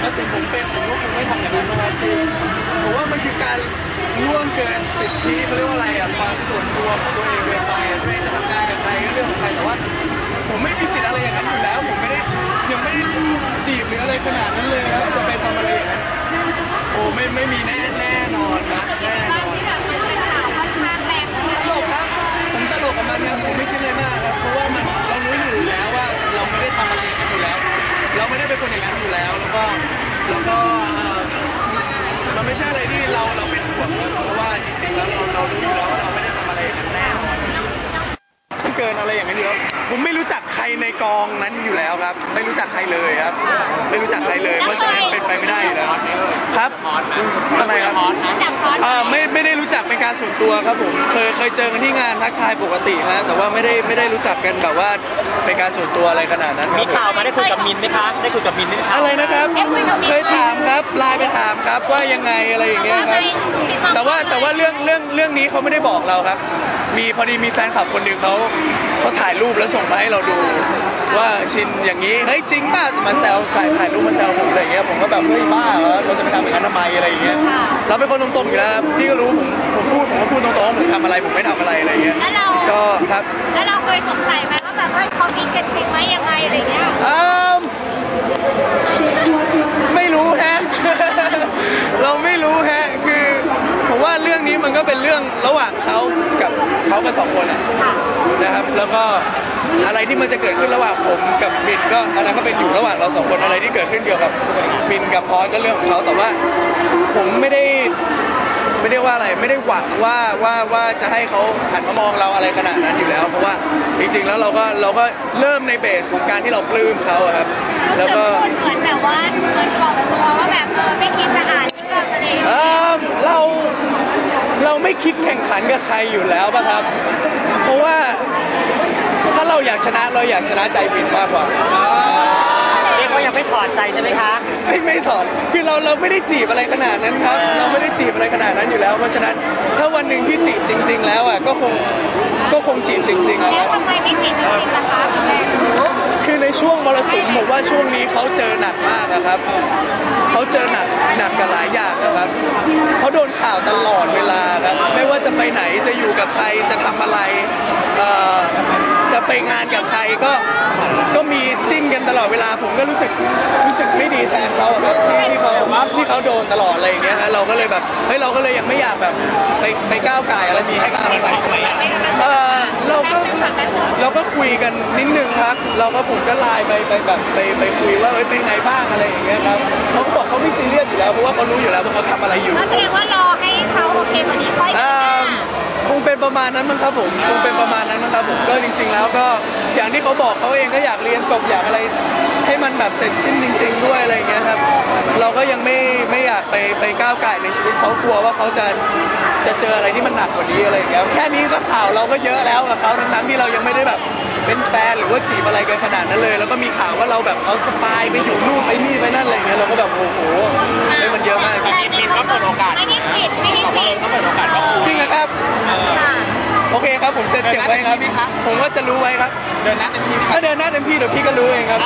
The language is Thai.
ใหม่ก็ถึงผมเป็นผมก็คงไม่ทำอย่างนั้นนะครับคือผมว่ามันคือการล่วงเกินสิทธิเขาเรียกว่าอะไรอะความส่วนตัวของตัวเองเกินไปอะตัวเองจะทำงานกับใครก็เรื่องของใครแต่ว่า ผมไม่มีสิทธิ์อะไรอย่างนั้นอยู่แล้ว ผมไม่ได้ยังไม่ได้จีบหรืออะไรขนาดนั้นเลยครับจะไปทำอะไรอย่างนั้นโอ้ไม่ไม่มีแน่แน่ มันไม่ใช่อะไรที่เราเราเป็นห่วงเพราะว่าจริงๆแล้วเราเรารู้อยู่แล้วว่าเราไม่ได้ทำอะไรอย่างนั้นแน่นอนเกินอะไรอย่างนั้นอยู่แล้ว ผมไม่รู้จักใครในกองนั้นอยู่แล้วครับ ไม่รู้จักใครเลยครับ ไม่รู้จักใครเลย เพราะฉะนั้นเป็นไปไม่ได้อยู่แล้วครับทำไมครับรู้จักคอร์สเอ่อไม่ไม่ได้รู้จักเป็นการส่วนตัวครับผมเคยเคยเจอกันที่งานทักทายปกติฮะแต่ว่าไม่ได้ไม่ได้รู้จักกันแบบว่าเป็นการส่วนตัวอะไรขนาดนั้นคมีรับผมข่าวมาได้คุยกับมินไหมคะได้คุยกับมินไหมคะอะไรนะครับ เคยถามครับไลน์ไปถามครับว่ายังไงอะไรอย่างเงี้ยครับ แต่ว่าแต่ว่าเรื่องเรื่องเรื่องนี้เขาไม่ได้บอกเราครับ มีพอดีมีแฟนคลับคนหนึ่งเขา เขาถ่ายรูปแล้วส่งมาให้เราดู ว่าชินอย่างนี้เฮ้ยจริงป่ะมาแซวใส่ถ่ายรูปมาแซวผมอะไรอย่างเงี้ยผมก็แบบเฮ้ยบ้าเหรอเราจะไปทำอย่างนั้นทำไมอะไรอย่างเงี้ยเราเป็นคนตรงๆอยู่แล้วครับพี่ก็รู้ผมผมพูดผมก็พูดตรงๆว่าผมทำอะไรผมไม่ทำอะไรอะไรอย่างเงี้ยแล้วเรา ก็ครับแล้วเราเคยสงสัยไหมว่าแบบเอ้ยเขามีกันจริงไหมยังไงอะไรเงี้ยอืมไม่รู้ฮะ เราไม่รู้ฮะคือ ผมว่าเรื่องนี้มันก็เป็นเรื่องระหว่างเขากับเขากันสองคนอะ ค่ะ นะครับ แล้วก็อะไรที่มันจะเกิดขึ้นระหว่างผมกับมินก็อันนั้นก็เป็นอยู่ระหว่างเราสองคนอะไรที่เกิดขึ้นเกี่ยวกับมินกับพอสก็เรื่องของเขาแต่ว่า ผมไม่ได้ไม่ได้ว่าอะไรไม่ได้หวังว่าว่าว่าจะให้เขาหันมามองเราอะไรขนาดนั้นอยู่แล้ว เพราะว่าจริงๆแล้วเราก็เราก็เริ่มในเบสของการที่เราปลื้มเขาอะครับรู้แล้วสึกก็พูดเหมือนแบบว่าเหมือนบอกตัวว่าแบบเออไม่คิดจะอ่านเรื่องอะไรอย่างเอเงี้ยอเราเราไม่คิดแข่งขันกับใครอยู่แล้วป่ะครับ เพราะว่าถ้า เราอยากชนะเราอยากชนะใจบินมากกว่า เรียกว่ายังไม่ถอดใจใช่ไหมคะ ไม่ไม่ถอนคือเราเราไม่ได้จีบอะไรขนาดนั้นครับ เราไม่ได้จีบอะไรขนาดนั้นอยู่แล้ว เพราะฉะนั้นถ้าวันหนึ่งที่จีบจริง ๆ แล้วอะก็คงก็คงจีบจริงๆอะคแล้รัวบทำไมไม่ติดจริงๆล่ะคะคือในช่วงมรสุมผมว่าช่วงนี้เขาเจอหนักมากอะครับเขาเจอหนักหนักกับหลายอย่างนะครับเขาโดนข่าวตลอดเวลาครับไม่ว่าจะไปไหนจะอยู่กับใครจะทำอะไรเอ่อ จะไปงานกับใครก็ก็มีจิ้นกันตลอดเวลาผมก็รู้สึกรู้สึกไม่ดีแทนเขาอะครับที่ที่เขาที่เขาโดนตลอดอะไรอย่างเงี้ยฮะเราก็เลยแบบเฮ้ยเราก็เลยยังไม่อยากแบบไปไปก้าวไก่อะไรนี้ให้ก้าวไก่เออเราก็เราก็คุยกันนิดนึงครับ เราก็ผมก็ไลน์ไปไปแบบไปไปคุยว่าเอ้ยเป็นไงบ้างอะไรอย่างเงี้ยครับเขาก็บอกเขาไม่ซีเรียสอยู่แล้วเพราะว่าเขารู้อยู่แล้วว่าเขาทำอะไรอยู่ก็แสดงว่ารอให้เขาโอเคกว่านี้ค่อยอ่เดินหน้าาคง เป็นประมาณนั้นมั้งครับผมคงเป็นประมาณนั้นมั้งครับผมก็จริง ๆ แล้วก็อย่างที่เขาบอกเขาเองก็อยากเรียนจบอยากอะไร ให้มันแบบเสร็จสิ้นจริง ๆ ด้วยอะไรอย่างเงี้ยครับ เราก็ยังไม่ไากไปไปก้าวไก่ายในชีวิตเขากลัวว่าเขาจะจะเจออะไรที่มันหนักกว่านี้อะไรอย่างเงี้ยแค่นี้ก็ข่าวเราก็เยอะแล้วกับเขาทั้งๆที่เรายังไม่ได้แบบเป็นแฟนหรือว่าจีบอะไรกันขนาดนั้นเลย แล้วก็มีข่าวว่าเราแบบเอาสปายไปอยู่นู่นไปนี่ไปนั่นอะไรอย่างเงี้ยเราก็แบบโอ้โหเฮ้ยมันเยอะมากจริงแต่นี่เขาเปิดโอกาสไม่ได้ปิดไม่ได้ปิดก็เปิดโอกาสเขาคุยจริงนะครับค่ะโอเคครับผมจะเก็บไว้ครับผมว่าจะรู้ไว้ครับเดินหน้าเต็มที่ไหมคะถ้าเดินหน้าเต็มที่เดี๋ยวพี่ก็รู้เองครับ